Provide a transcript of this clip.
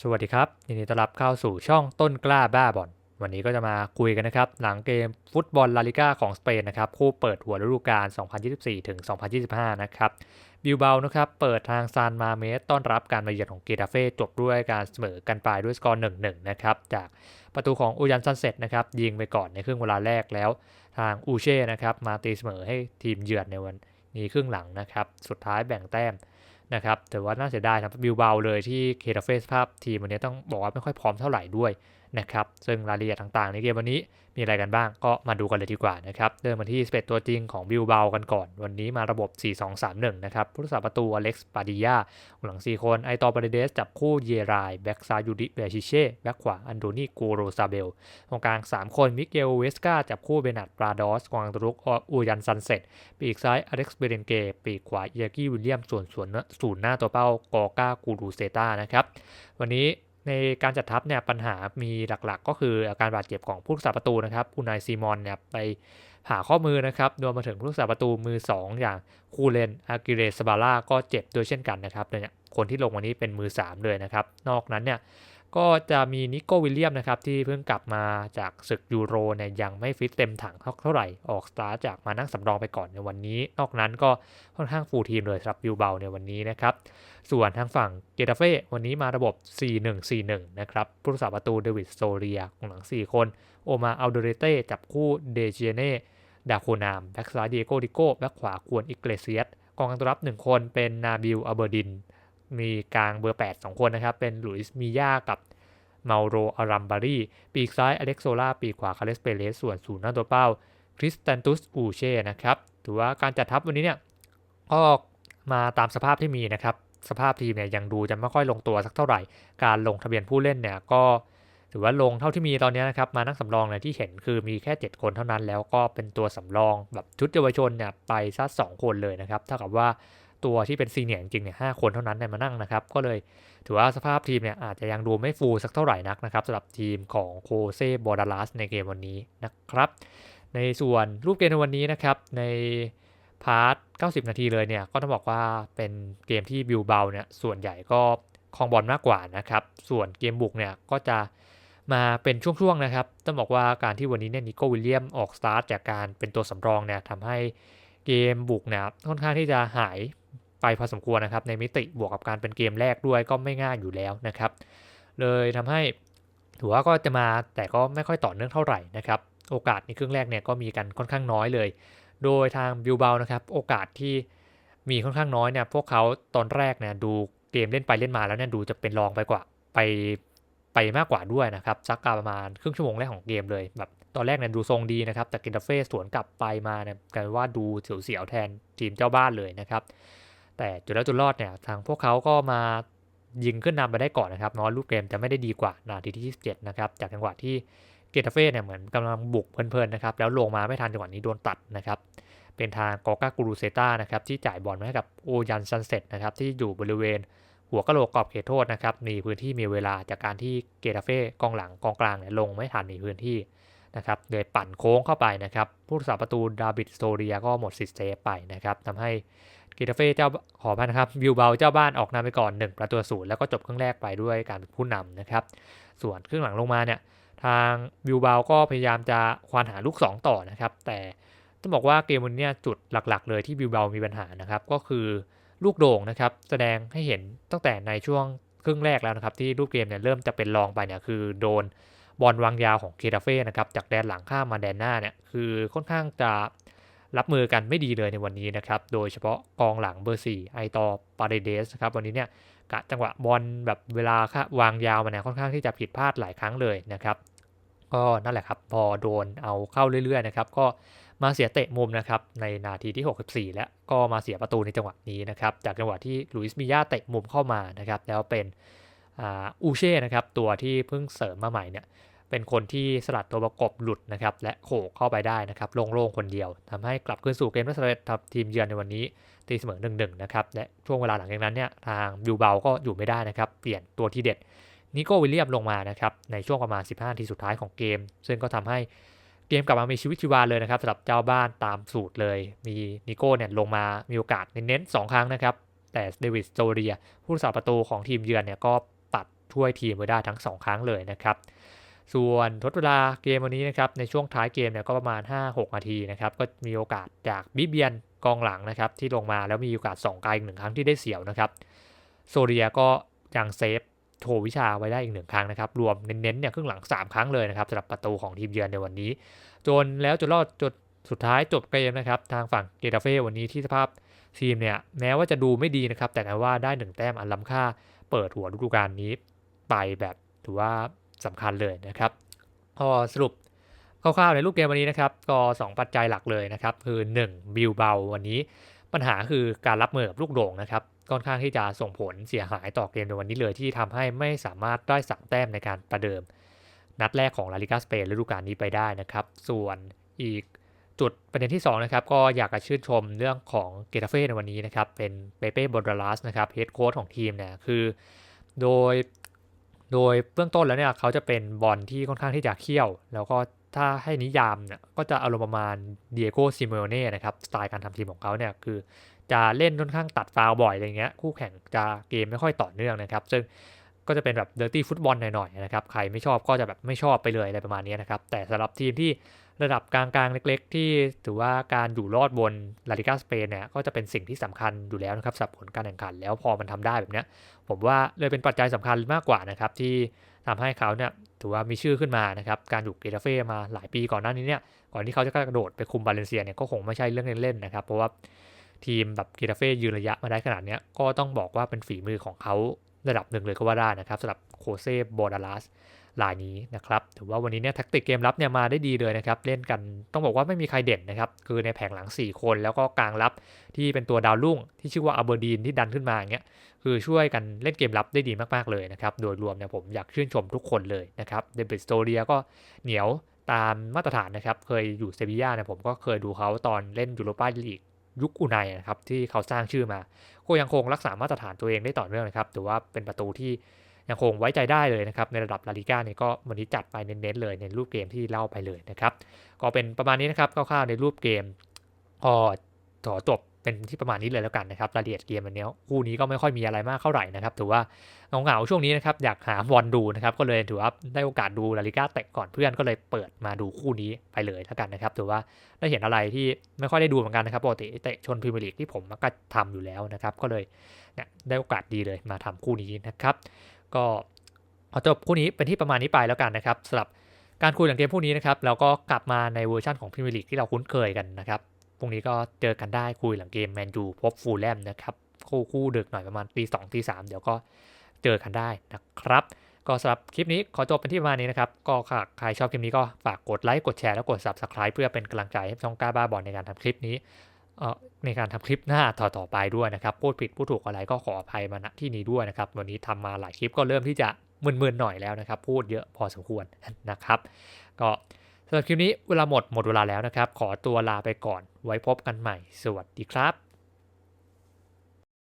สวัสดีครับยินดีต้อนรับเข้าสู่ช่องต้นกล้าบ้าบอลวันนี้ก็จะมาคุยกันนะครับ หลังเกมฟุตบอลลาลิก้าของสเปนนะครับ คู่เปิดหัวฤดูกาล 2024 ถึง 2025 นะครับ บิลเบานะครับ เปิดทางซานมาเมสต้อนรับการมาเยือนของเกตาเฟ่จบด้วยการเสมอกันไปด้วยสกอร์ 1-1 นะครับ จากประตูของอูยันซันเซ็ตนะครับ ยิงไปก่อนในครึ่งเวลาแรกแล้ว ทางอูเช่นะครับมาตีเสมอให้ทีมเยือนในวันนี้ครึ่งหลังนะครับ สุดท้ายแบ่งแต้ม นะครับแต่ว่าน่าเสียดายนะบิวเบาเลยที่เคทาเฟสภาพทีมวันนี้ต้องบอกว่าไม่ค่อยพร้อมเท่าไหร่ด้วย นะครับ ซึ่งรายละเอียดต่างๆ ในเกมวันนี้มีอะไรกันบ้างก็มาดูกันเลยดีกว่านะครับ เริ่มมาที่สเปตตัวจริงของบิวเบากันก่อน วันนี้มาระบบ 4-2-3-1 นะครับ ผู้รักษาประตูอเล็กซ์ปาดิยาหลัง 4 คน ไอตอปาเดเดส จับคู่เยราย แบ็กซ้ายยูดิเบชิเช่ แบ็กขวา อันโดนีโกโรซาเบล ตรงกลาง 3 คน มิเกล เวสกาจับคู่เบนัดปราดอสกวางตรุกอูยันซันเซ็ตปีกซ้ายอเล็กซ์เบเรนเก ปีกขวาเยกี้วิลเลียมส่วนส่วนศูนย์หน้าตัวเป้ากอกากูรูเซตานะครับ วันนี้ ในการจัดทัพเนี่ยปัญหามีหลักๆ ก็คืออาการบาดเจ็บของผู้รักษาประตูนะครับอุนายซีมอนเนี่ยไปหาข้อมือนะครับรวมมาถึงผู้รักษาประตูมือ 2 อย่างคูเลนอากิเรสบาร่าก็เจ็บด้วยเช่นกันนะครับเนี่ยคนที่ลงวันนี้เป็นมือ 3 เลยนะครับ นอกนั้นเนี่ยก็จะมีนิโก้วิลเลียมนะครับที่เพิ่งกลับมาจากศึกยูโรเนี่ยยังไม่ฟิตเต็มถังเท่าไหร่ออกสตาร์จากมานั่งสำรองไปก่อนในวันนี้ นอกนั้นก็ค่อนข้างฟูลทีมเลยสำหรับบิวเบาในวันนี้นะครับ ส่วนทางฝั่งเกตาเฟ่วันนี้มาระบบ 4-1-4-1 นะครับ ผู้รักษาประตูเดวิดโซเรียของหลัง 4 คน โอมาอัลเดเรเต้จับคู่เดเจเน่ดาโคนาม แบ็กซ้ายเดียโกดิโก้แบ็กขวาควรอิเกเลเซียสกองกลางตัวรับ 1 คนเป็นนาบิลอเบอร์ดิน มีกลางเบอร์ 8 2 คนนะครับ เป็นหลุยส์มิยากับเมาโรอารัมบารีปีกซ้ายอเล็กโซล่าปีกขวาคาเลสเปเลสส่วนศูนย์หน้าตัวเป้าคริสตันตุสอูเช่นะครับถือว่าการจัดทัพวันนี้เนี่ยก็มาตามสภาพที่มีนะครับ สภาพทีมเนี่ยยังดูจะไม่ค่อยลงตัวสักเท่าไหร่ การลงทะเบียนผู้เล่นเนี่ยก็ถือว่าลงเท่าที่มีตอนนี้นะครับ มานั่งสำรองเนี่ยที่เห็นคือมีแค่ 7 คนเท่านั้น แล้วก็เป็นตัวสำรองแบบชุดเยาวชนเนี่ยไปซัดสองคนเลยนะครับเท่ากับว่าตัวที่เป็นซีเนียร์จริงเนี่ยหคนเท่านั้นเนี่ยมานั่งนะครับ ก็เลยถือว่าสภาพทีมเนี่ยอาจจะยังดูไม่ฟูสักเท่าไหร่นักนะครับสำหรับทีมของโคเซบอร์ดาลัสในเกมวันนี้นะครับ ในส่วนรูปเกมในวันนี้นะครับใน พาร์ท 90 นาทีเลยเนี่ย ก็ต้องบอกว่าเป็นเกมที่บิวเบาเนี่ย ส่วนใหญ่ก็คลองบอลมากกว่านะครับ ส่วนเกมบุกเนี่ย ก็จะมาเป็นช่วงๆนะครับ ต้องบอกว่าการที่วันนี้เนี่ยนิโก้วิลเลียมออกสตาร์ทจากการเป็นตัวสำรองเนี่ยทำให้เกมบุกเนี่ยค่อนข้างที่จะหายไปพอสมควรนะครับ ในมิติบวกกับการเป็นเกมแรกด้วยก็ไม่ง่ายอยู่แล้วนะครับ เลยทำให้ถือว่าก็จะมาแต่ก็ไม่ค่อยต่อเนื่องเท่าไหร่นะครับ โอกาสในครึ่งแรกเนี่ยก็มีกันค่อนข้างน้อยเลย โดยทางบิลเบานะครับโอกาสที่มีค่อนข้างน้อยเนี่ยพวกเขาตอนแรกเนี่ยดูเกมเล่นไปเล่นมาแล้วเนี่ยดูจะเป็นรองไปกว่าไปไปมากกว่าด้วยนะครับสักประมาณครึ่งชั่วโมงแรกของเกมเลยแบบตอนแรกเนี่ยดูทรงดีนะครับ แต่กินเฟสสวนกลับไปมาเนี่ยกลายว่าดูเสียวๆแทนทีมเจ้าบ้านเลยนะครับ แต่จุดแล้วจุดรอดเนี่ยทางพวกเขาก็มายิงขึ้นนำไปได้ก่อนนะครับน้อยลูกเกมจะไม่ได้ดีกว่านาทีที่ 27 นะครับจากจังหวะที่ เกตาเฟ่เนี่ยเหมือนกำลังบุกเพลินๆนะครับแล้วลงมาไม่ทันจังหวะนี้โดนตัดนะครับเป็นทางกอกากูรูเซตานะครับที่จ่ายบอลมาให้กับโอยันซันเซ็ตนะครับที่อยู่บริเวณหัวกะโหลกกรอบเขตโทษนะครับมีพื้นที่มีเวลาจากการที่เกตาเฟ่กองหลังกองกลางเนี่ยลงไม่ทันในพื้นที่นะครับโดยปั่นโค้งเข้าไปนะครับผู้รักษาประตูดาบิดโตเรียก็หมดสิทธิ์เซฟไปนะครับทำให้เกตาเฟ่เจ้าขอพันนะครับวิวเบลเจ้าบ้านออกนำไปก่อน 1 ประตูศูนย์แล้วก็จบครึ่งแรกไปด้วยการเป็นผู้นำนะครับส่วนครึ่งหลังลงมาเนี่ย ทางวิวเบลก็พยายามจะควานหาลูก 2 ต่อนะครับ แต่ต้องบอกว่าเกมวันนี้จุดหลักๆ เลยที่วิวเบลมีปัญหานะครับ ก็คือลูกโด่งนะครับ แสดงให้เห็นตั้งแต่ในช่วงครึ่งแรกแล้วนะครับ ที่รูปเกมเนี่ยเริ่มจะเป็นรองไปเนี่ยคือโดนบอลวางยาวของเคดาเฟ่นะครับจากแดนหลังข้ามมาแดนหน้าเนี่ยคือค่อนข้างจะรับมือกันไม่ดีเลยในวันนี้นะครับ โดยเฉพาะกองหลังเบอร์ 4 ไอตอปาเดเดสครับวันนี้เนี่ยกะจังหวะบอลแบบเวลาวางยาวมาเนี่ยค่อนข้างที่จะผิดพลาดหลายครั้งเลยนะครับ ก็นั่นแหละครับ พอโดนเอาเข้าเรื่อยๆนะครับ ก็มาเสียเตะมุมนะครับ ในนาทีที่ 64 แล้วก็มาเสียประตูในจังหวะนี้นะครับ จากจังหวะที่ลุยส์มิยาเตะมุมเข้ามานะครับ แล้วเป็นอูเช่นะครับ ตัวที่เพิ่งเสริมมาใหม่เนี่ย เป็นคนที่สลัดตัวประกบหลุดนะครับ และโขกเข้าไปได้นะครับ โล่งๆคนเดียวทำให้กลับขึ้นสู่เกมได้สำเร็จทีมเยือนในวันนี้ตีเสมอหนึ่งๆนะครับ และช่วงเวลาหลังจากนั้นเนี่ยทางบิวเบาก็อยู่ไม่ได้นะครับ เปลี่ยนตัวที่เด็ด นิโก้วิลเลียมลงมานะครับในช่วงประมาณ 15นาทีสุดท้ายของเกม ซึ่งก็ทำให้เกมกลับมามีชีวิตชีวาเลยนะครับสำหรับเจ้าบ้านตามสูตรเลย มีนิโก้เนี่ยลงมามีโอกาสเน้นๆ2ครั้งนะครับ แต่เดวิดโจเรีย ผู้รักษาประตูของทีมเยือนเนี่ยก็ปัดช่วยทีมไว้ได้ทั้ง 2 ครั้งเลยนะครับ ส่วนทดเวลาเกมวันนี้นะครับในช่วงท้ายเกมเนี่ยก็ประมาณ 5-6 นาทีนะครับก็มีโอกาสจากบิเบียนกองหลังนะครับที่ลงมาแล้วมีโอกาส2ไกลอีกหนึ่งครั้งที่ได้เสียวนะครับโซเรียก็ยังเซฟ โชว์วิชาไว้ได้อีกหนึ่งครั้งนะครับ รวมเน้นๆเนี่ยครึ่งหลัง 3 ครั้งเลยนะครับสำหรับประตูของทีมเยือนในวันนี้ จนแล้วจนรอดจนสุดท้ายจบเกมนะครับ ทางฝั่งเกตาเฟ่วันนี้ที่สภาพทีมเนี่ยแม้ว่าจะดูไม่ดีนะครับ แต่ว่าได้หนึ่งแต้มอันล้ำค่า เปิดหัวฤดูกาลนี้ไปแบบถือว่าสำคัญเลยนะครับพอสรุปคร่าวๆในรูปเกมวันนี้นะครับก็ 2 ปัจจัยหลักเลยนะครับ คือ 1 บิลเบาวันนี้ ปัญหาคือการรับมือกับลูกโด่งนะครับ ค่อนข้างที่จะส่งผลเสียหายต่อเกมในวันนี้เลยที่ทำให้ไม่สามารถได้สามแต้มในการประเดิม นัดแรกของลาลิกาสเปนฤดูกาลนี้ไปได้นะครับ ส่วนอีกจุดประเด็นที่2นะครับก็อยากจะชื่นชมเรื่องของเกตาเฟ่ในวันนี้นะครับ เป็นเปเป้บอดลัสนะครับเฮดโค้ชของทีมเนี่ยคือ โดยโดยเบื้องต้นแล้วเนี่ยเขาจะเป็นบอลที่ค่อนข้างที่จะเขี้ยว แล้วก็ถ้าให้นิยามเนี่ยก็จะอารมณ์ประมาณเดียโกซิเมโอเน่นะครับสไตล์การทำทีมของเขาเนี่ยคือ จะเล่นค่อนข้างตัดฟาวบ่อยอะไรเงี้ยคู่แข่งจะเกมไม่ค่อยต่อเนื่องนะครับซึ่งก็จะเป็นแบบเดอร์ตี้ฟุตบอลหน่อยๆนะครับใครไม่ชอบก็จะแบบไม่ชอบไปเลยอะไรประมาณนี้นะครับแต่สำหรับทีมที่ระดับกลางๆ เล็กๆ ที่ถือว่าการอยู่รอดบนลาลิกาสเปนเนี่ยก็จะเป็นสิ่งที่สำคัญอยู่แล้วนะครับสำหรับผลการแข่งขันแล้วพอมันทำได้แบบเนี้ยผมว่าเลยเป็นปัจจัยสำคัญมากกว่านะครับที่ทำให้เขาเนี่ยถือว่ามีชื่อขึ้นมานะครับการอยู่เกตาเฟ่มาหลายปีก่อนหน้านี้เนี่ยก่อนที่เขาจะกระโดดไปคุมบาเลนเซียเนี่ยก็คงไม่ใช่เรื่องเล่นๆนะครับเพราะว่า ทีมแบบเกตาเฟ่ยืนระยะมาได้ขนาดนี้ก็ต้องบอกว่าเป็นฝีมือของเขาระดับหนึ่งเลยก็ว่าได้นะครับสำหรับโคเซโบดาลัสลายนี้นะครับถือว่าวันนี้เนี่ยแท็กติกเกมรับเนี่ยมาได้ดีเลยนะครับ เล่นกันต้องบอกว่าไม่มีใครเด่นนะครับ คือในแผงหลัง 4 คนแล้วก็กลางรับที่เป็นตัวดาวรุ่ง ที่ชื่อว่าอัลเบอร์ดีนที่ดันขึ้นมาอย่างเงี้ยคือช่วยกันเล่นเกมรับได้ดีมากๆเลยนะครับ โดยรวมเนี่ยผมอยากชื่นชมทุกคนเลยนะครับเดบิสโตเรียก็เหนียวตามมาตรฐานนะครับ เคยอยู่เซบีย่าเนี่ยผมก็เคยดูเขาตอนเล่นยูโรปาลีก ยุคอุไนนะครับที่เขาสร้างชื่อมา ก็ยังคงรักษามาตรฐานตัวเองได้ต่อเนื่องนะครับถือว่าเป็นประตูที่ยังคงไว้ใจได้เลยนะครับในระดับลาลิก้าเนี่ยก็วันนี้จัดไปเน้นๆเลยในรูปเกมที่เล่าไปเลยนะครับก็เป็นประมาณนี้นะครับคร่าวๆในรูปเกมก็ขอจบ เป็นที่ประมาณนี้เลยแล้วกันนะครับรายละเอียดเกมวันนี้คู่นี้ก็ไม่ค่อยมีอะไรมากเท่าไหร่นะครับถือว่าเหงาๆช่วงนี้นะครับอยากหาบอลดูนะครับก็เลยถือว่าได้โอกาสดูลาลิก้าเตะก่อนเพื่อนก็เลยเปิดมาดูคู่นี้ไปเลยแล้วกันนะครับถือว่าได้เห็นอะไรที่ไม่ค่อยได้ดูเหมือนกันนะครับปกติเตะชนพรีเมียร์ลีกที่ผมก็ทำอยู่แล้วนะครับก็เลยเนี่ยได้โอกาสดีเลยมาทำคู่นี้นะครับก็พอจบคู่นี้เป็นที่ประมาณนี้ไปแล้วกันนะครับสำหรับการคุยหลังเกมพวกนี้นะครับแล้วก็กลับมาในเวอร์ชันของพรีเมียร์ลีกที่เราคุ้นเคยกันนะครับ รุ่งนี้ก็เจอกันได้คุยหลังเกมแมนยูพบฟูลแลมนะครับคู่คู่ดึกหน่อยประมาณตีสองตีสามเดี๋ยวก็เจอกันได้นะครับ ก็สำหรับคลิปนี้ขอจบเป็นที่ประมาณนี้นะครับ ก็ใครชอบคลิปนี้ก็ฝากกดไลค์กดแชร์แล้วกด subscribe เพื่อเป็นกำลังใจให้ช่องกล้าบ้าบอลในการทำคลิปนี้ในการทำคลิปหน้าต่อๆไปด้วยนะครับพูดผิดพูดถูกอะไรก็ขออภัยมาณที่นี้ด้วยนะครับ วันนี้ทำมาหลายคลิปก็เริ่มที่จะมึนๆหน่อยแล้วนะครับ พูดเยอะพอสมควรนะครับ ก็ำหรับคลิปนี้เวลาหมดหมดเวลาแล้วนะครับ ขอตัวลาไปก่อน ไว้พบกันใหม่ สวัสดีครับ